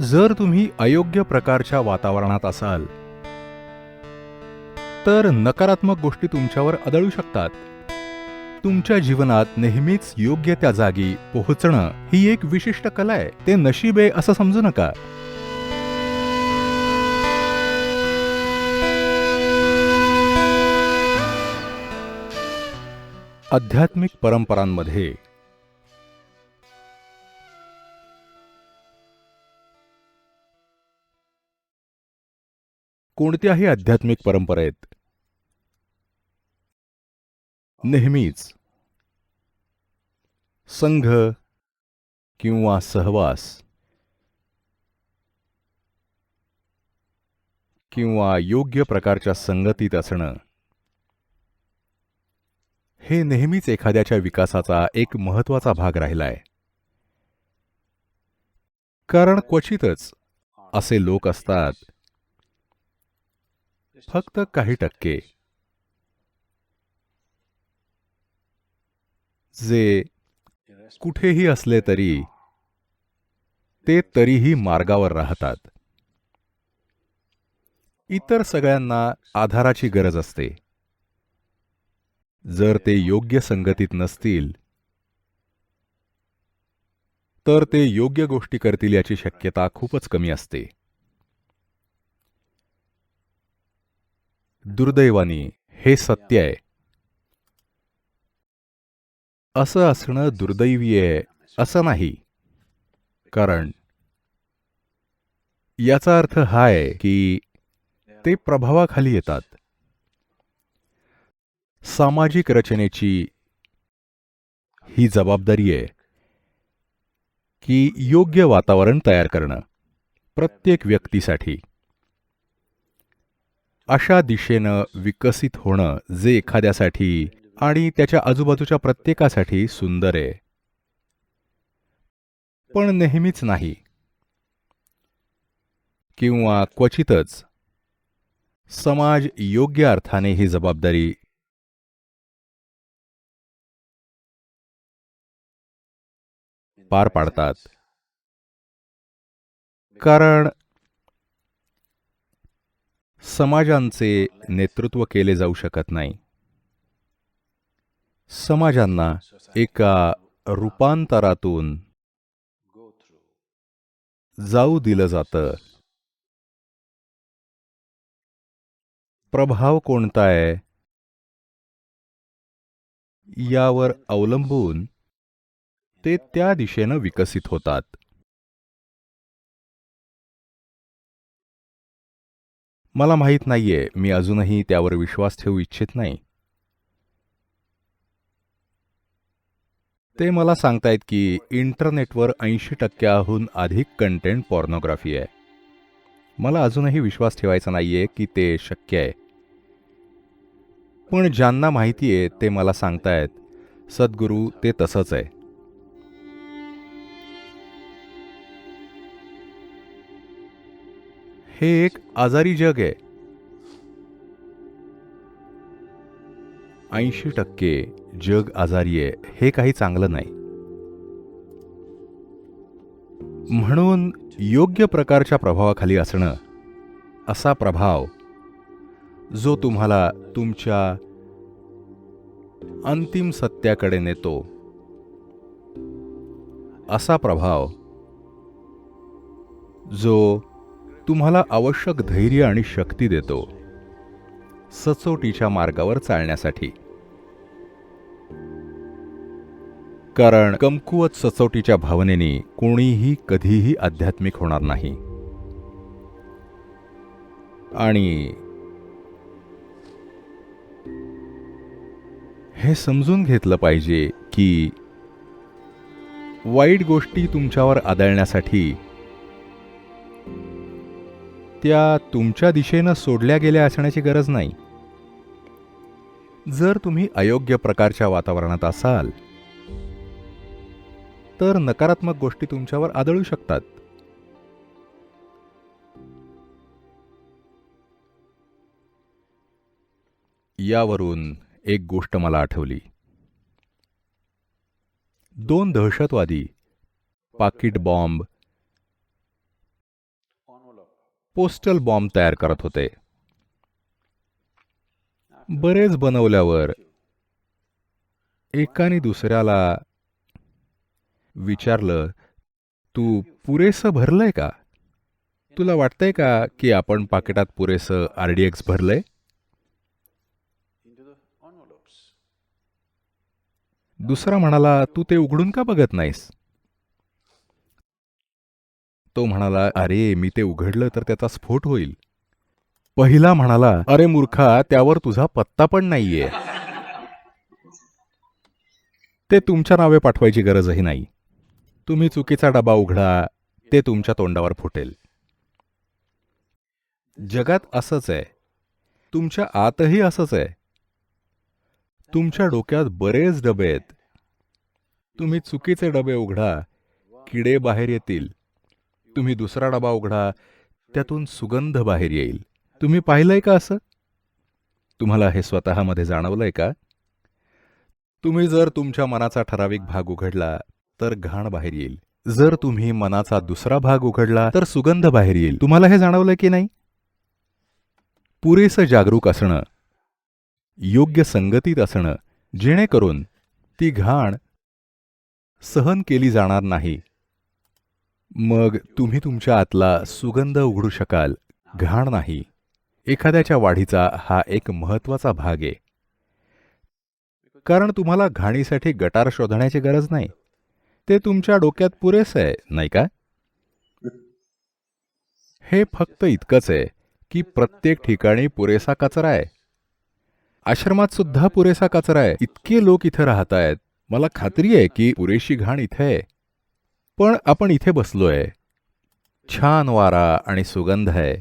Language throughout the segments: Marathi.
जर तुम्ही अयोग्य प्रकारच्या वातावरणात असाल तर नकारात्मक गोष्टी तुमच्यावर आदळू शकतात. तुमच्या जीवनात नेहमीच योग्य त्या जागी पोहोचणं ही एक विशिष्ट कला आहे. ते नशीब आहे असं समजू नका. आध्यात्मिक परंपरांमध्ये कोणत्याही आध्यात्मिक परंपरेत. नेहमीच. संघ किंवा सहवास. किंवा योग्य प्रकारच्या संगतीत असणं. हे नेहमीच एखाद्याच्या विकासाचा एक महत्त्वाचा भाग राहिलाय. कारण क्वचितच असे लोक असतात फक्त काही टक्के. जे कुठेही असले तरी ते तरीही मार्गावर राहतात. इतर सगळ्यांना आधाराची गरज असते. जर ते योग्य संगतीत नसतील तर ते योग्य गोष्टी करतील याची शक्यता खूपच कमी असते. दुर्दैवानी हे सत्य आहे. असं असणं दुर्दैवी आहे असं नाही. कारण याचा अर्थ हा आहे की ते प्रभावाखाली येतात. सामाजिक रचनेची ही जबाबदारी आहे की योग्य वातावरण तयार करणं प्रत्येक व्यक्तीसाठी. अशा दिशेनं विकसित होणं जे एखाद्यासाठी आणि त्याच्या आजूबाजूच्या प्रत्येकासाठी सुंदर आहे. पण नेहमीच नाही. किंवा क्वचितच. समाज योग्य अर्थाने ही जबाबदारी पार पाडतात. कारण समाजांचे नेतृत्व केले जाऊ शकत नाही. समाजांना एका रूपांतरातून जाऊ दिलं जातं. प्रभाव कोणता आहे यावर अवलंबून ते त्या दिशेनं विकसित होतात. मला माहीत नाहीये मी अजूनही त्यावर विश्वास ठेवू इच्छित नाही. ते मला सांगतायत की इंटरनेटवर ऐंशी टक्क्याहून अधिक कंटेंट पॉर्नोग्राफी आहे. मला अजूनही विश्वास ठेवायचा नाहीये की ते शक्य आहे. पण ज्यांना माहिती आहे ते मला सांगतायत सद्गुरू ते तसंच आहे. हे एक आजारी जग आहे. ऐंशी टक्के जग आजारी आहे हे काही चांगलं नाही. म्हणून योग्य प्रकारच्या प्रभावाखाली असणं असा प्रभाव जो तुम्हाला तुमच्या अंतिम सत्याकडे नेतो असा प्रभाव जो तुम्हाला आवश्यक धैर्य आणि शक्ती देतो. सचोटीच्या मार्गावर चालण्यासाठी. कारण कमकुवत सचोटीच्या भावनेने कोणीही कधीही आध्यात्मिक होणार नाही. आणि हे समजून घेतलं पाहिजे की वाईट गोष्टी तुमच्यावर आदळण्यासाठी त्या तुमच्या दिशेनं सोडल्या गेल्या असण्याची गरज नाही. जर तुम्ही अयोग्य प्रकारच्या वातावरणात असाल तर नकारात्मक गोष्टी तुमच्यावर आदळू शकतात. यावरून एक गोष्ट मला आठवली. दोन दहशतवादी पाकिट बॉम्ब पोस्टल बॉम्ब तयार करत होते. बरेच बनवल्यावर एकाने दुसऱ्याला विचारलं तू पुरेसं भरलंय का? तुला वाटतंय का की आपण पाकिटात पुरेसं आरडीएक्स भरलंय? दुसरा म्हणाला तू ते उघडून का बघत नाहीस? तो म्हणाला अरे मी ते उघडलं तर त्याचा स्फोट होईल. पहिला म्हणाला अरे मूर्खा त्यावर तुझा पत्ता पण नाहीये. ते तुमच्या नावे पाठवायची गरजही नाही. तुम्ही चुकीचा डबा उघडा ते तुमच्या तोंडावर फुटेल. जगात असंच आहे. तुमच्या आतही असंच आहे. तुमच्या डोक्यात बरेच डबे आहेत. तुम्ही चुकीचे डबे उघडा किडे बाहेर येतील. तुम्ही दुसरा डबा उघडा त्यातून सुगंध बाहेर येईल. तुम्ही पाहिलंय का असं? तुम्हाला हे स्वतःमध्ये जाणवलंय का? तुम्ही जर तुमच्या मनाचा ठराविक भाग उघडला तर घाण बाहेर येईल. जर तुम्ही मनाचा दुसरा भाग उघडला तर सुगंध बाहेर येईल. तुम्हाला हे जाणवलं की नाही? पुरेसं जागरूक असणं योग्य संगतीत असणं जेणेकरून ती घाण सहन केली जाणार नाही. मग तुम्ही तुमच्या आतला सुगंध उघडू शकाल घाण नाही. एखाद्याच्या वाढीचा हा एक महत्त्वाचा भाग आहे. कारण तुम्हाला घाणीसाठी गटार शोधण्याची गरज नाही. ते तुमच्या डोक्यात पुरेसं आहे नाही का? हे फक्त इतकंच आहे की प्रत्येक ठिकाणी पुरेसा कचरा आहे. आश्रमात सुद्धा पुरेसा कचरा आहे. इतके लोक इथं राहत आहेत मला खात्री आहे की पुरेशी घाण इथे आहे. पण आपण इथे बसलोय. छान वारा आणि सुगंध आहे.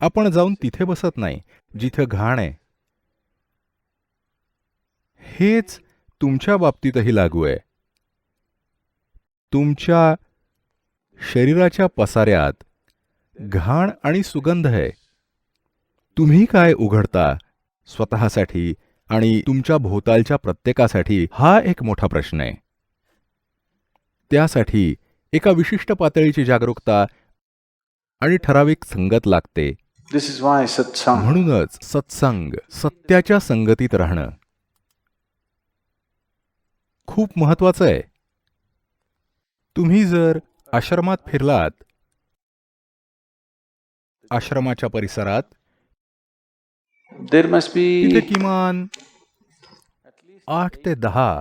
आपण जाऊन तिथे बसत नाही जिथं घाण आहे. हेच तुमच्या बाबतीतही लागू आहे. तुमच्या शरीराच्या पसाऱ्यात घाण आणि सुगंध आहे. तुम्ही काय उघडता स्वतःसाठी आणि तुमच्या भोवतालच्या प्रत्येकासाठी? हा एक मोठा प्रश्न आहे. त्यासाठी एका विशिष्ट पातळीची जागरूकता आणि ठराविक संगत लागते. म्हणूनच सत्संग सत्याच्या संगतीत राहणं खूप महत्वाचं आहे तुम्ही जर आश्रमात फिरलात आश्रमाच्या परिसरात किमान आठ ते दहा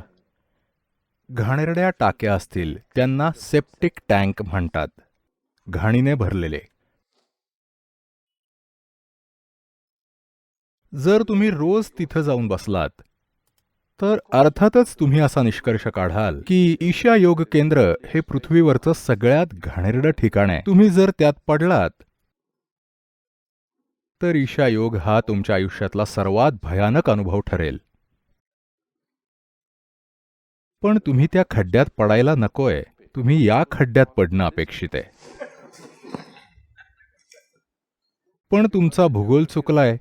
घाणेरड्या टाक्या असतील त्यांना सेप्टिक टँक म्हणतात. घाणीने भरलेले. जर तुम्ही रोज तिथं जाऊन बसलात तर अर्थातच तुम्ही असा निष्कर्ष काढाल की ईशा योग केंद्र हे पृथ्वीवरचं सगळ्यात घाणेरडं ठिकाण आहे. तुम्ही जर त्यात पडलात तर ईशा योग हा तुमच्या आयुष्यातला सर्वात भयानक अनुभव ठरेल. पण तुम्ही त्या खड्ड्यात पडायला नकोय. तुम्ही या खड्ड्यात पडणं अपेक्षित आहे. पण तुमचा भूगोल चुकलाय.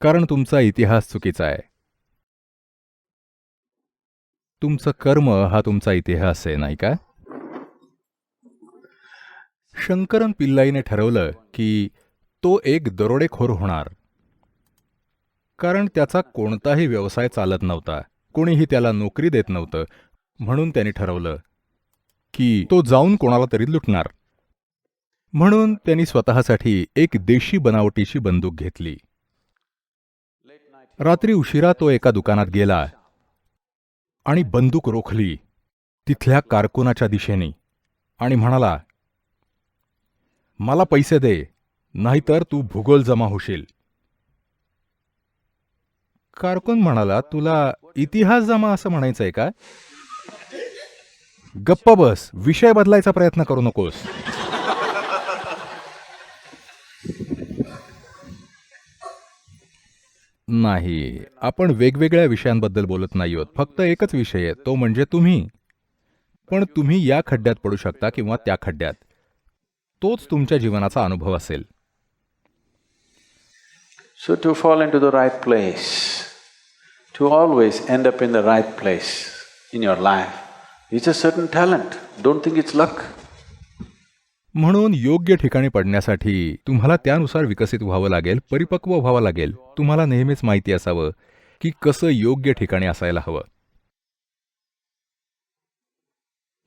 कारण तुमचा इतिहास चुकीचा आहे. तुमचं कर्म हा तुमचा इतिहास आहे नाही का? शंकरन पिल्लाईने ठरवलं की तो एक दरोडेखोर होणार. कारण त्याचा कोणताही व्यवसाय चालत नव्हता. कोणीही त्याला नोकरी देत नव्हतं. म्हणून त्याने ठरवलं की तो जाऊन कोणाला तरी लुटणार. म्हणून त्यांनी स्वतःसाठी एक देशी बनावटीची बंदूक घेतली. रात्री उशिरा तो एका दुकानात गेला आणि बंदूक रोखली तिथल्या कारकुनाच्या दिशेने आणि म्हणाला मला पैसे दे नाहीतर तू भूगोल जमा होशील. कारकुन म्हणाला तुला इतिहास जमा असं म्हणायचंय का? गप्प बस विषय बदलायचा प्रयत्न करू नकोस. नाही आपण वेगवेगळ्या विषयांबद्दल बोलत नाही आहोत फक्त एकच विषय आहे तो म्हणजे तुम्ही. पण तुम्ही या खड्ड्यात पडू शकता किंवा त्या खड्ड्यात. तोच तुमच्या जीवनाचा अनुभव असेल. So to fall into the right place to always end up in the right place in your life, it's a certain talent. Don't think it's luck. म्हणून योग्य ठिकाणी पडण्यासाठी तुम्हाला त्यानुसार विकसित व्हावं लागेल परिपक्व व्हावं लागेल तुम्हाला नेहमीच माहिती असावं की कसं योग्य ठिकाणी असायला हवं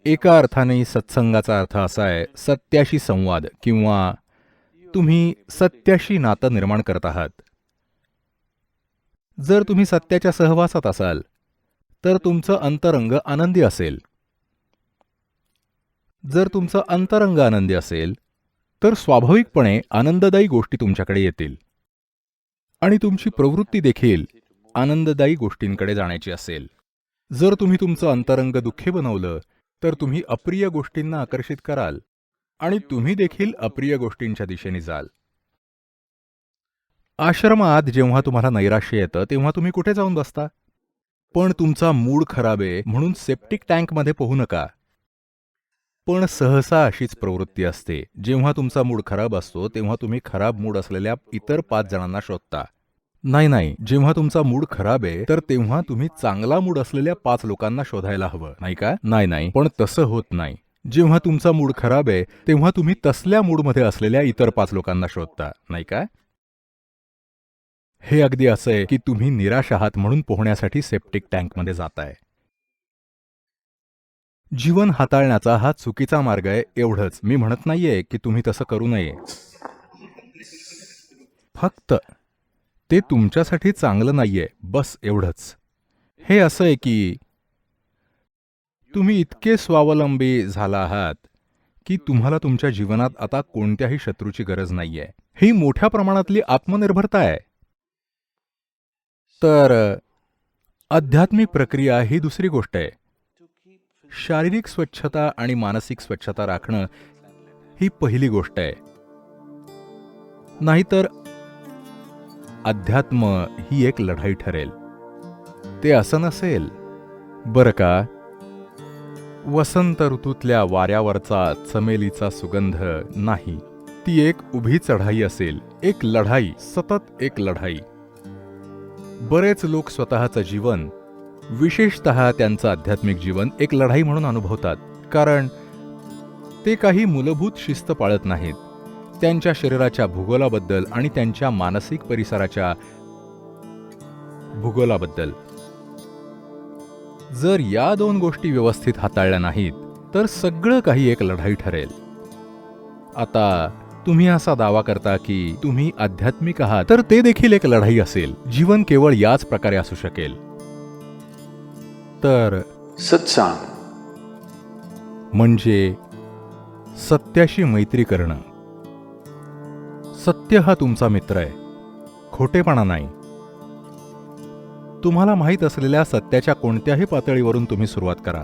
एका अर्थाने सत्संगाचा अर्थ असा आहे सत्याशी संवाद किंवा तुम्ही सत्याशी नातं निर्माण करत आहात जर तुम्ही सत्याच्या सहवासात असाल तर तुमचं अंतरंग आनंदी असेल. जर तुमचं अंतरंग आनंदी असेल तर स्वाभाविकपणे आनंददायी गोष्टी तुमच्याकडे येतील. आणि तुमची प्रवृत्ती देखील आनंददायी गोष्टींकडे जाण्याची असेल. जर तुम्ही तुमचं अंतरंग दुःखी बनवलं तर तुम्ही अप्रिय गोष्टींना आकर्षित कराल आणि तुम्ही देखील अप्रिय गोष्टींच्या दिशेने जाल. आश्रमात जेव्हा तुम्हाला नैराश्य येतं तेव्हा तुम्ही कुठे जाऊन बसता? पण तुमचा मूड खराब आहे म्हणून सेप्टिक टँकमध्ये पोहू नका. पण सहसा अशीच प्रवृत्ती असते. जेव्हा तुमचा मूड खराब असतो तेव्हा तुम्ही खराब मूड असलेल्या इतर पाच जणांना शोधता. नाही नाही. जेव्हा तुमचा मूड खराब आहे तर तेव्हा तुम्ही चांगला मूड असलेल्या पाच लोकांना शोधायला हवं. नाही का? नाही नाही. पण तसं होत नाही. जेव्हा तुमचा मूड खराब आहे तेव्हा तुम्ही तसल्या मूडमध्ये असलेल्या इतर पाच लोकांना शोधता. नाही का? हे अगदी असं आहे की तुम्ही निराश आहात म्हणून पोहण्यासाठी सेप्टिक टँकमध्ये जाताय. जीवन हाताळण्याचा हा चुकीचा मार्ग आहे एवढंच. मी म्हणत नाहीये की तुम्ही तसं करू नये. फक्त ते तुमच्यासाठी चांगलं नाहीये बस एवढंच. हे असं आहे की तुम्ही इतके स्वावलंबी झाला आहात की तुम्हाला तुमच्या जीवनात आता कोणत्याही शत्रूची गरज नाहीये. ही मोठ्या प्रमाणातली आत्मनिर्भरता आहे. तर आध्यात्मिक प्रक्रिया ही दुसरी गोष्ट आहे. शारीरिक स्वच्छता आणि मानसिक स्वच्छता राखणं ही पहिली गोष्ट आहे. नाहीतर अध्यात्म ही एक लढाई ठरेल. ते असं नसेल. बरं का? वसंत ऋतूतल्या वाऱ्यावरचा चमेलीचा सुगंध नाही. ती एक उभी चढाई असेल. एक लढाई सतत एक लढाई. बरेच लोक स्वतःचं जीवन विशेषत त्यांचं आध्यात्मिक जीवन एक लढाई म्हणून अनुभवतात. कारण ते काही मूलभूत शिस्त पाळत नाहीत. त्यांच्या शरीराच्या भूगोलाबद्दल आणि त्यांच्या मानसिक परिसराच्या भूगोलाबद्दल. जर या दोन गोष्टी व्यवस्थित हाताळल्या नाहीत तर सगळं काही एक लढाई ठरेल. आता तुम्ही असा दावा करता की तुम्ही आध्यात्मिक आहात तर ते देखील एक लढाई असेल. जीवन केवळ याच प्रकारे असू शकेल. तर Satsang. म्हणजे सत्याशी मैत्री करणं. सत्य हा तुमचा मित्र आहे. खोटेपणा नाही. तुम्हाला माहीत असलेल्या सत्याच्या कोणत्याही पातळीवरून तुम्ही सुरुवात करा.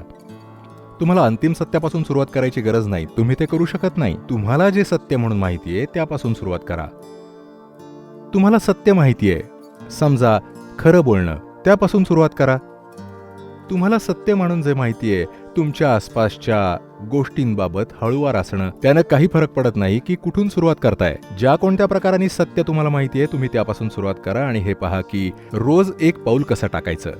तुम्हाला अंतिम सत्यापासून सुरुवात करायची गरज नाही. तुम्ही ते करू शकत नाही. तुम्हाला जे सत्य म्हणून माहिती आहे त्यापासून सुरुवात करा. तुम्हाला सत्य माहिती आहे. समजा खरं बोलणं त्यापासून सुरुवात करा. तुम्हाला सत्य म्हणून जे माहिती आहे तुमच्या आसपासच्या गोष्टींबाबत हळूवार असणं त्यानं काही फरक पडत नाही की कुठून सुरुवात करताय. ज्या कोणत्या प्रकाराने सत्य तुम्हाला माहिती आहे तुम्ही त्यापासून सुरुवात करा आणि हे पहा की रोज एक पाऊल कसं टाकायचं.